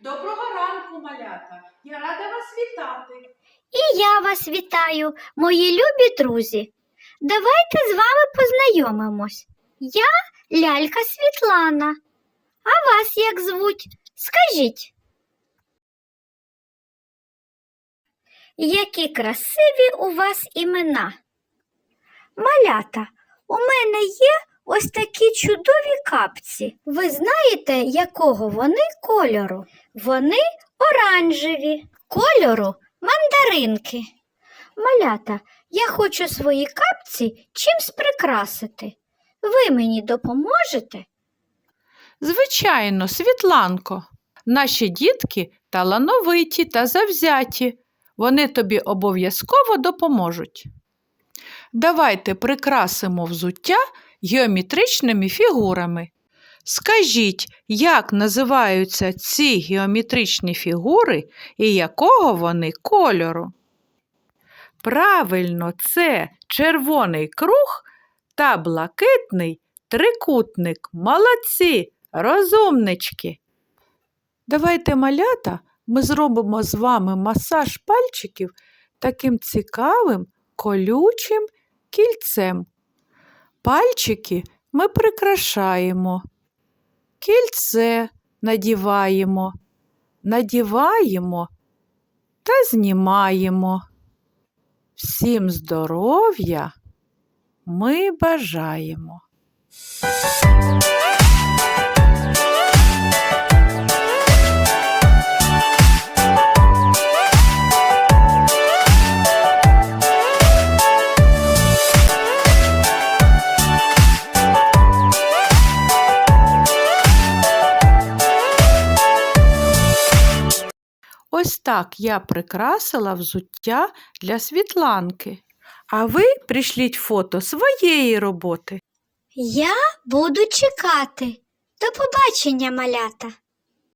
Доброго ранку, малята! Я рада вас вітати. І я вас вітаю, мої любі друзі. Давайте з вами познайомимось. Я лялька Світлана. А вас як звуть? Скажіть. Які красиві у вас імена. Малята, у мене є ось такі чудові капці. Ви знаєте, якого вони кольору? Вони оранжеві, кольору мандаринки. Малята, я хочу свої капці чимсь прикрасити. Ви мені допоможете? Звичайно, Світланко. Наші дітки талановиті та завзяті. Вони тобі обов'язково допоможуть. Давайте прикрасимо взуття геометричними фігурами. Скажіть, як називаються ці геометричні фігури і якого вони кольору? Правильно, це червоний круг та блакитний трикутник. Молодці, розумнички. Давайте, малята, ми зробимо з вами масаж пальчиків таким цікавим колючим кільцем. Пальчики ми прикрашаємо, кільце надіваємо, надіваємо та знімаємо. Всім здоров'я ми бажаємо. Ось так я прикрасила взуття для Світланки. А ви прийшліть фото своєї роботи. Я буду чекати. До побачення, малята.